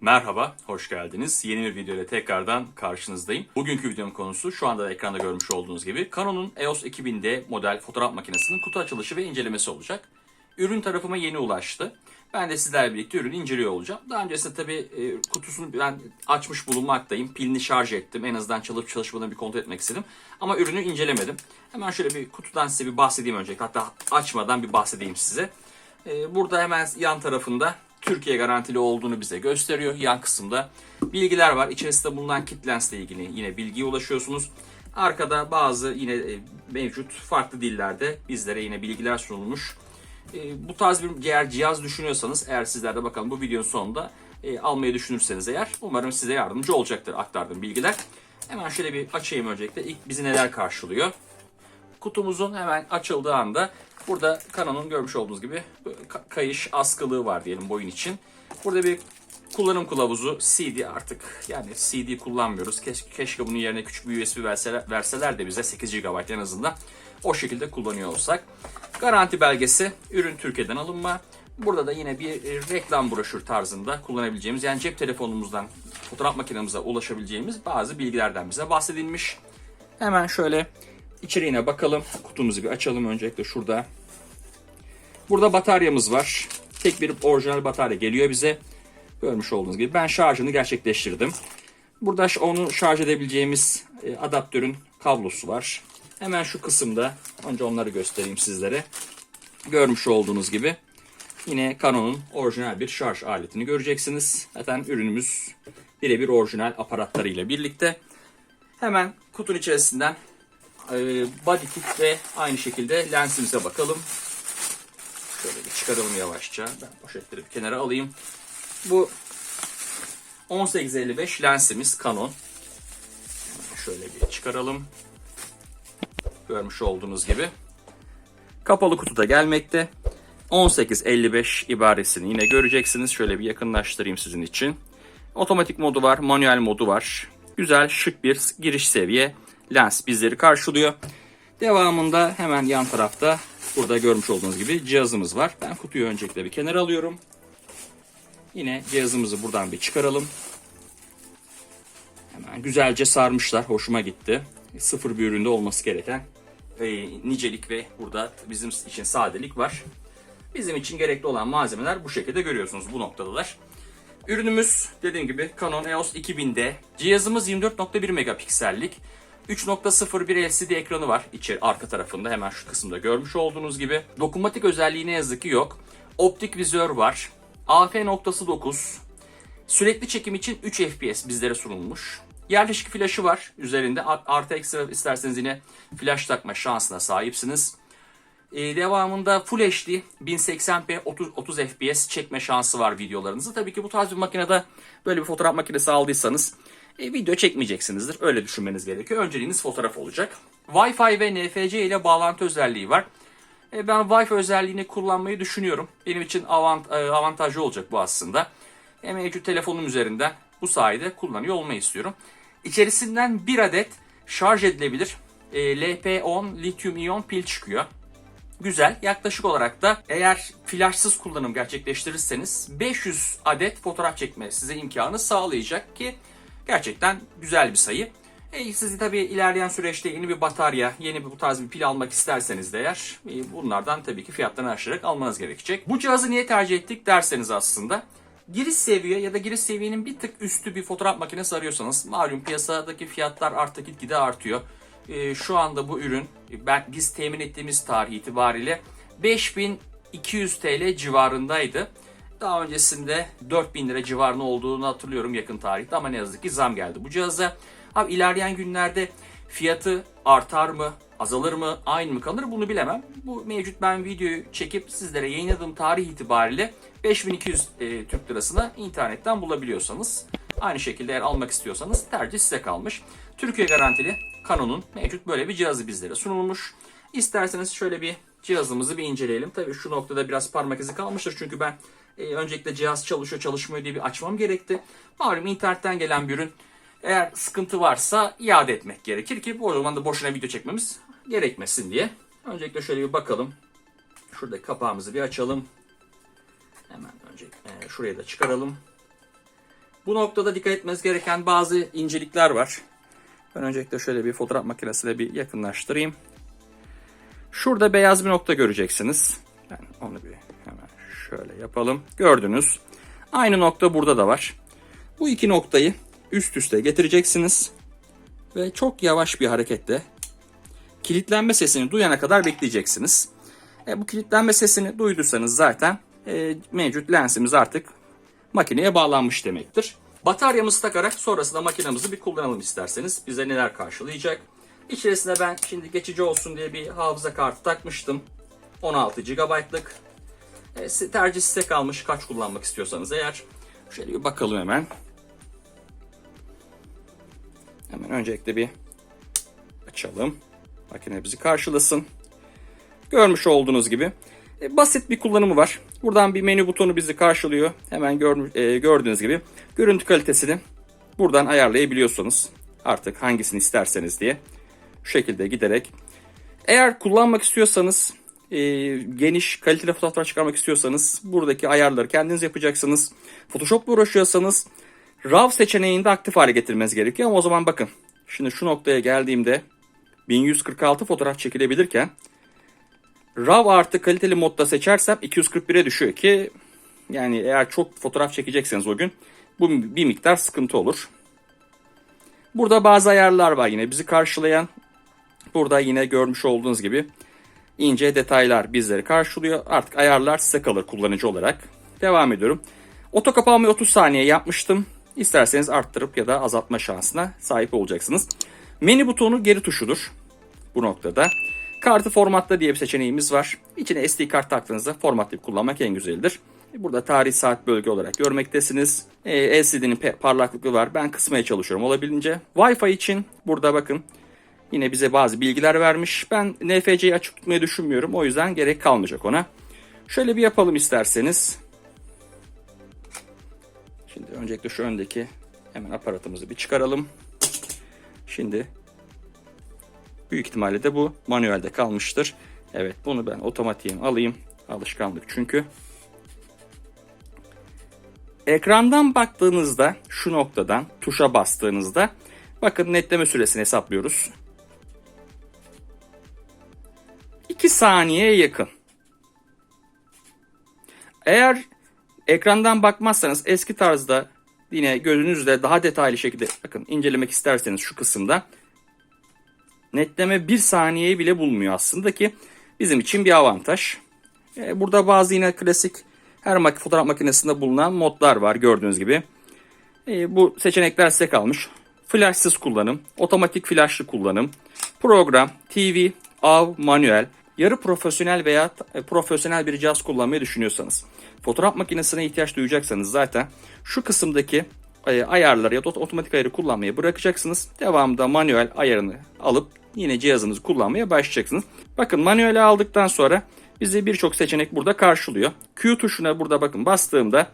Merhaba, hoş geldiniz. Yeni bir video ile tekrardan karşınızdayım. Bugünkü videonun konusu şu anda da ekranda görmüş olduğunuz gibi Canon'un EOS 2000D model fotoğraf makinesinin kutu açılışı ve incelemesi olacak. Ürün tarafıma yeni ulaştı. Ben de sizlerle birlikte ürünü inceliyor olacağım. Daha öncesinde tabii e, kutusunu ben açmış bulunmaktayım. Pilini şarj ettim. En azından çalışıp çalışmadığını bir kontrol etmek istedim. Ama ürünü incelemedim. Hemen şöyle bir kutudan size bir bahsedeyim öncelikle. Hatta açmadan bir bahsedeyim size. Ee, Burada hemen yan tarafında Türkiye garantili olduğunu bize gösteriyor. Yan kısımda bilgiler var. İçerisinde bulunan kit lens ile ilgili yine bilgiye ulaşıyorsunuz. Arkada bazı yine e, mevcut farklı dillerde bizlere yine bilgiler sunulmuş. E, Bu tarz bir eğer cihaz düşünüyorsanız eğer sizler de bakalım bu videonun sonunda e, almayı düşünürseniz eğer umarım size yardımcı olacaktır aktardığım bilgiler. Hemen şöyle bir açayım öncelikle. İlk bizi neler karşılıyor? Kutumuzun hemen açıldığı anda burada Canon'un görmüş olduğunuz gibi kayış askılığı var diyelim boyun için. Burada bir kullanım kılavuzu CD artık yani CD kullanmıyoruz. Keşke, keşke bunun yerine küçük bir USB verseler, verseler de bize 8 GB en azından o şekilde kullanıyor olsak. Garanti belgesi ürün Türkiye'den alınma. Burada da yine bir e, reklam broşür tarzında kullanabileceğimiz yani cep telefonumuzdan fotoğraf makinemize ulaşabileceğimiz bazı bilgilerden bize bahsedilmiş. Hemen şöyle içeriğine bakalım. Kutumuzu bir açalım öncelikle şurada. Burada bataryamız var. Tek bir orijinal batarya geliyor bize. Görmüş olduğunuz gibi ben şarjını gerçekleştirdim. Burada onu şarj edebileceğimiz e, adaptörün kablosu var. Hemen şu kısımda önce onları göstereyim sizlere. Görmüş olduğunuz gibi yine Canon'un orijinal bir şarj aletini göreceksiniz. Zaten ürünümüz birebir orijinal aparatlarıyla birlikte. Hemen kutunun içerisinden body kit ve aynı şekilde lensimize bakalım. Şöyle bir çıkaralım yavaşça. Ben poşetleri bir kenara alayım. Bu 1855 lensimiz Canon. Şöyle bir çıkaralım. Görmüş olduğunuz gibi. Kapalı kutuda gelmekte. 1855 ibaresini yine göreceksiniz. Şöyle bir yakınlaştırayım sizin için. Otomatik modu var, manuel modu var. Güzel, şık bir giriş seviye lens bizleri karşılıyor. Devamında hemen yan tarafta burada görmüş olduğunuz gibi cihazımız var. Ben kutuyu öncelikle bir kenara alıyorum. Yine cihazımızı buradan bir çıkaralım. Hemen güzelce sarmışlar. Hoşuma gitti. Sıfır bir üründe olması gereken e, nicelik ve burada bizim için sadelik var. Bizim için gerekli olan malzemeler bu şekilde görüyorsunuz bu noktadalar. Ürünümüz dediğim gibi Canon EOS 2000D. Cihazımız 24.1 megapiksellik. 3.01 LCD ekranı var içeri arka tarafında hemen şu kısımda görmüş olduğunuz gibi. Dokunmatik özelliği ne yazık ki yok. Optik vizör var. AF noktası 9. Sürekli çekim için 3 FPS bizlere sunulmuş. Yerleşik flaşı var üzerinde. Artı ekstra isterseniz yine flash takma şansına sahipsiniz. Ee, devamında Full HD 1080p 30, 30 FPS çekme şansı var videolarınızı. Tabii ki bu tarz bir makinede böyle bir fotoğraf makinesi aldıysanız e, video çekmeyeceksinizdir. Öyle düşünmeniz gerekiyor. Önceliğiniz fotoğraf olacak. Wi-Fi ve NFC ile bağlantı özelliği var. E, ben Wi-Fi özelliğini kullanmayı düşünüyorum. Benim için avant, e, avantajlı olacak bu aslında. E, mevcut telefonum üzerinden bu sayede kullanıyor olmayı istiyorum. İçerisinden bir adet şarj edilebilir e, LP10 lityum iyon pil çıkıyor. Güzel. Yaklaşık olarak da eğer flashsız kullanım gerçekleştirirseniz 500 adet fotoğraf çekme size imkanı sağlayacak ki gerçekten güzel bir sayı. E, siz tabii ilerleyen süreçte yeni bir batarya, yeni bir bu tarz bir pil almak isterseniz de eğer e, bunlardan tabii ki fiyatlarını aşarak almanız gerekecek. Bu cihazı niye tercih ettik derseniz aslında giriş seviye ya da giriş seviyenin bir tık üstü bir fotoğraf makinesi arıyorsanız malum piyasadaki fiyatlar artık gitgide artıyor. Ee, şu anda bu ürün ben biz temin ettiğimiz tarih itibariyle 5200 TL civarındaydı. Daha öncesinde 4000 lira civarında olduğunu hatırlıyorum yakın tarihte ama ne yazık ki zam geldi bu cihaza. Abi ilerleyen günlerde fiyatı artar mı, azalır mı, aynı mı kalır bunu bilemem. Bu mevcut ben videoyu çekip sizlere yayınladığım tarih itibariyle 5200 e, Türk lirasına internetten bulabiliyorsanız aynı şekilde eğer almak istiyorsanız tercih size kalmış. Türkiye garantili Canon'un mevcut böyle bir cihazı bizlere sunulmuş. İsterseniz şöyle bir cihazımızı bir inceleyelim. Tabii şu noktada biraz parmak izi kalmıştır çünkü ben e, öncelikle cihaz çalışıyor çalışmıyor diye bir açmam gerekti. Malum internetten gelen bir ürün eğer sıkıntı varsa iade etmek gerekir ki o zaman da boşuna video çekmemiz gerekmesin diye. Öncelikle şöyle bir bakalım. Şurada kapağımızı bir açalım. Hemen önce e, şurayı da çıkaralım. Bu noktada dikkat etmeniz gereken bazı incelikler var. Ben öncelikle şöyle bir fotoğraf makinesiyle bir yakınlaştırayım. Şurada beyaz bir nokta göreceksiniz. Ben onu bir şöyle yapalım. Gördünüz. Aynı nokta burada da var. Bu iki noktayı üst üste getireceksiniz. Ve çok yavaş bir hareketle kilitlenme sesini duyana kadar bekleyeceksiniz. E, bu kilitlenme sesini duyduysanız zaten e, mevcut lensimiz artık makineye bağlanmış demektir. Bataryamızı takarak sonrasında makinemizi bir kullanalım isterseniz. Bize neler karşılayacak. İçerisine ben şimdi geçici olsun diye bir hafıza kartı takmıştım. 16 GB'lık. E, tercih size kalmış kaç kullanmak istiyorsanız eğer. Şöyle bir bakalım hemen. Hemen öncelikle bir açalım. Makine bizi karşılasın. Görmüş olduğunuz gibi e, basit bir kullanımı var. Buradan bir menü butonu bizi karşılıyor. Hemen gör- e, gördüğünüz gibi görüntü kalitesini buradan ayarlayabiliyorsunuz. Artık hangisini isterseniz diye. Şu şekilde giderek. Eğer kullanmak istiyorsanız e, geniş kaliteli fotoğraflar çıkarmak istiyorsanız buradaki ayarları kendiniz yapacaksınız. Photoshop'la uğraşıyorsanız RAW seçeneğini de aktif hale getirmeniz gerekiyor ama o zaman bakın. Şimdi şu noktaya geldiğimde 1146 fotoğraf çekilebilirken RAW artı kaliteli modda seçersem 241'e düşüyor ki yani eğer çok fotoğraf çekecekseniz o gün bu bir miktar sıkıntı olur. Burada bazı ayarlar var yine bizi karşılayan. Burada yine görmüş olduğunuz gibi ince detaylar bizleri karşılıyor. Artık ayarlar size kalır kullanıcı olarak. Devam ediyorum. Oto kapanmayı 30 saniye yapmıştım. İsterseniz arttırıp ya da azaltma şansına sahip olacaksınız. Menü butonu geri tuşudur bu noktada. Kartı formatla diye bir seçeneğimiz var. İçine SD kart taktığınızda formatlayıp kullanmak en güzelidir. Burada tarih saat bölge olarak görmektesiniz. Ee, LCD'nin parlaklığı var. Ben kısmaya çalışıyorum olabildiğince. Wi-Fi için burada bakın yine bize bazı bilgiler vermiş. Ben NFC'yi açık tutmayı düşünmüyorum. O yüzden gerek kalmayacak ona. Şöyle bir yapalım isterseniz. Şimdi öncelikle şu öndeki hemen aparatımızı bir çıkaralım. Şimdi büyük ihtimalle de bu manuelde kalmıştır. Evet bunu ben otomatiğe alayım. Alışkanlık çünkü. Ekrandan baktığınızda şu noktadan tuşa bastığınızda bakın netleme süresini hesaplıyoruz. 2 saniyeye yakın. Eğer ekrandan bakmazsanız eski tarzda yine gözünüzle daha detaylı şekilde bakın incelemek isterseniz şu kısımda netleme 1 saniyeyi bile bulmuyor aslında ki bizim için bir avantaj. Ee, Burada bazı yine klasik her fotoğraf makinesinde bulunan modlar var gördüğünüz gibi. Ee, Bu seçenekler size kalmış. Flashsız kullanım, otomatik flashlı kullanım, program, TV, av, manuel, yarı profesyonel veya t- profesyonel bir cihaz kullanmayı düşünüyorsanız, fotoğraf makinesine ihtiyaç duyacaksanız zaten şu kısımdaki e, ayarları ya da ot- otomatik ayarı kullanmayı bırakacaksınız. Devamında manuel ayarını alıp yine cihazınızı kullanmaya başlayacaksınız. Bakın manueli aldıktan sonra bizi birçok seçenek burada karşılıyor. Q tuşuna burada bakın bastığımda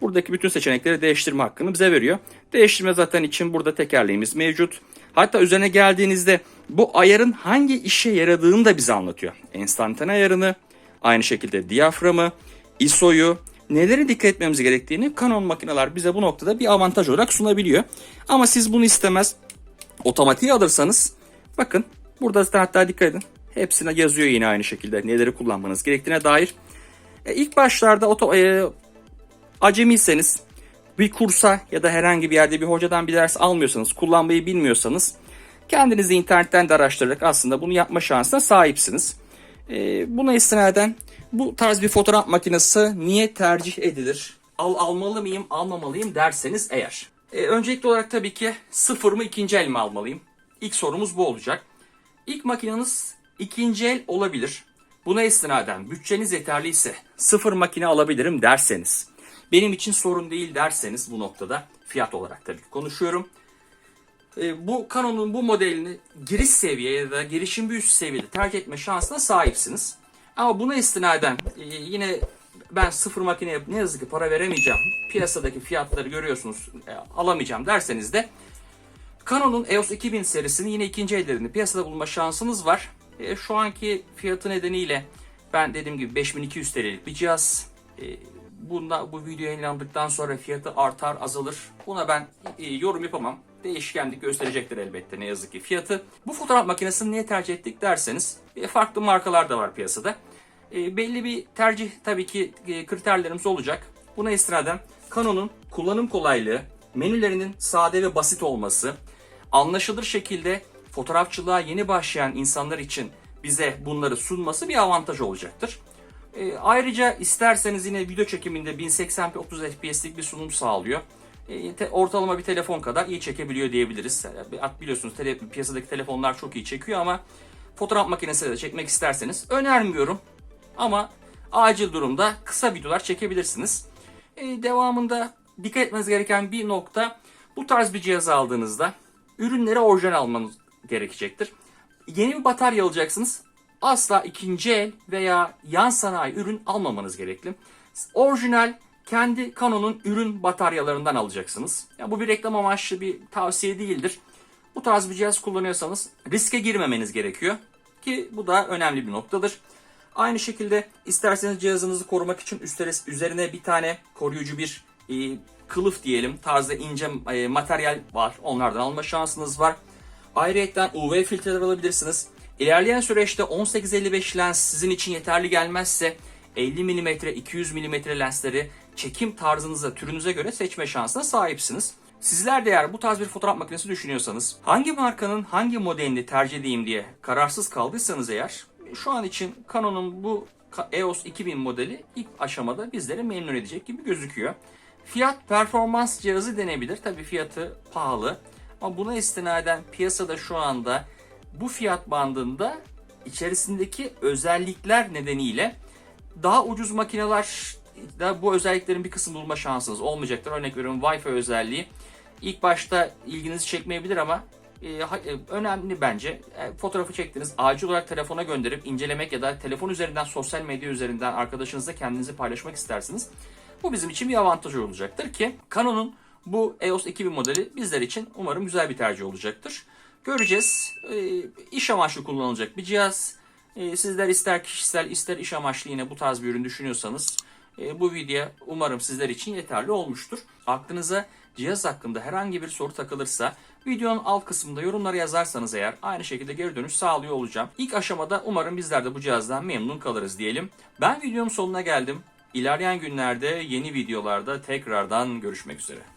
buradaki bütün seçenekleri değiştirme hakkını bize veriyor. Değiştirme zaten için burada tekerleğimiz mevcut. Hatta üzerine geldiğinizde bu ayarın hangi işe yaradığını da bize anlatıyor. Enstantane ayarını, aynı şekilde diyaframı, ISO'yu, nelere dikkat etmemiz gerektiğini Canon makineler bize bu noktada bir avantaj olarak sunabiliyor. Ama siz bunu istemez otomatiğe alırsanız bakın burada zaten hatta dikkat edin. Hepsine yazıyor yine aynı şekilde neleri kullanmanız gerektiğine dair. E, ilk başlarda oto, e, acemiyseniz bir kursa ya da herhangi bir yerde bir hocadan bir ders almıyorsanız, kullanmayı bilmiyorsanız kendinizi internetten de araştırarak aslında bunu yapma şansına sahipsiniz. E, buna istinaden bu tarz bir fotoğraf makinesi niye tercih edilir? Al almalı mıyım, almamalıyım derseniz eğer. E, öncelikli olarak tabii ki sıfır mı ikinci el mi almalıyım? İlk sorumuz bu olacak. İlk makineniz ikinci el olabilir. Buna istinaden bütçeniz yeterli ise sıfır makine alabilirim derseniz, benim için sorun değil derseniz bu noktada fiyat olarak tabii ki konuşuyorum. E, bu Canon'un bu modelini giriş seviye ya da girişim bir üst seviyede tercih etme şansına sahipsiniz. Ama buna istinaden e, yine ben sıfır makineye ne yazık ki para veremeyeceğim. Piyasadaki fiyatları görüyorsunuz e, alamayacağım derseniz de Canon'un EOS 2000 serisinin yine ikinci ellerini piyasada bulma şansınız var. E, şu anki fiyatı nedeniyle ben dediğim gibi 5200 TL'lik bir cihaz. E, bunda bu video yayınlandıktan sonra fiyatı artar azalır. Buna ben e, yorum yapamam. Değişkenlik gösterecektir elbette ne yazık ki fiyatı. Bu fotoğraf makinesini niye tercih ettik derseniz e, farklı markalar da var piyasada. E, belli bir tercih tabii ki e, kriterlerimiz olacak. Buna istinaden Canon'un kullanım kolaylığı, menülerinin sade ve basit olması, anlaşılır şekilde fotoğrafçılığa yeni başlayan insanlar için bize bunları sunması bir avantaj olacaktır. E, ayrıca isterseniz yine video çekiminde 1080p 30 fps'lik bir sunum sağlıyor. E, ortalama bir telefon kadar iyi çekebiliyor diyebiliriz. E, Biliyorsunuz tele- piyasadaki telefonlar çok iyi çekiyor ama fotoğraf makinesiyle de çekmek isterseniz önermiyorum. Ama acil durumda kısa videolar çekebilirsiniz. E, devamında dikkat etmeniz gereken bir nokta bu tarz bir cihaz aldığınızda ürünleri orijinal almanız gerekecektir. Yeni bir batarya alacaksınız. Asla ikinci el veya yan sanayi ürün almamanız gerekli. Orijinal kendi Canon'un ürün bataryalarından alacaksınız. Ya bu bir reklam amaçlı bir tavsiye değildir. Bu tarz bir cihaz kullanıyorsanız riske girmemeniz gerekiyor. Ki bu da önemli bir noktadır. Aynı şekilde isterseniz cihazınızı korumak için üzerine bir tane koruyucu bir e, kılıf diyelim tarzda ince e, materyal var. Onlardan alma şansınız var. Ayrıca UV filtreler alabilirsiniz. İlerleyen süreçte 18-55 lens sizin için yeterli gelmezse 50 mm, 200 mm lensleri çekim tarzınıza, türünüze göre seçme şansına sahipsiniz. Sizler de eğer bu tarz bir fotoğraf makinesi düşünüyorsanız, hangi markanın hangi modelini tercih edeyim diye kararsız kaldıysanız eğer, şu an için Canon'un bu EOS 2000 modeli ilk aşamada bizleri memnun edecek gibi gözüküyor. Fiyat performans cihazı denebilir. Tabii fiyatı pahalı. Ama buna istinaden piyasada şu anda bu fiyat bandında içerisindeki özellikler nedeniyle daha ucuz makineler da bu özelliklerin bir kısmını bulma şansınız olmayacaktır. Örnek veriyorum Wi-Fi özelliği ilk başta ilginizi çekmeyebilir ama e, e, önemli bence. E, fotoğrafı çektiniz, acil olarak telefona gönderip incelemek ya da telefon üzerinden, sosyal medya üzerinden arkadaşınızla kendinizi paylaşmak istersiniz. Bu bizim için bir avantaj olacaktır ki Canon'un bu EOS 2000 modeli bizler için umarım güzel bir tercih olacaktır. Göreceğiz. E, iş amaçlı kullanılacak bir cihaz. Sizler ister kişisel ister iş amaçlı yine bu tarz bir ürün düşünüyorsanız e, bu video umarım sizler için yeterli olmuştur. Aklınıza cihaz hakkında herhangi bir soru takılırsa videonun alt kısmında yorumlara yazarsanız eğer aynı şekilde geri dönüş sağlıyor olacağım. İlk aşamada umarım bizler de bu cihazdan memnun kalırız diyelim. Ben videonun sonuna geldim. İlerleyen günlerde yeni videolarda tekrardan görüşmek üzere.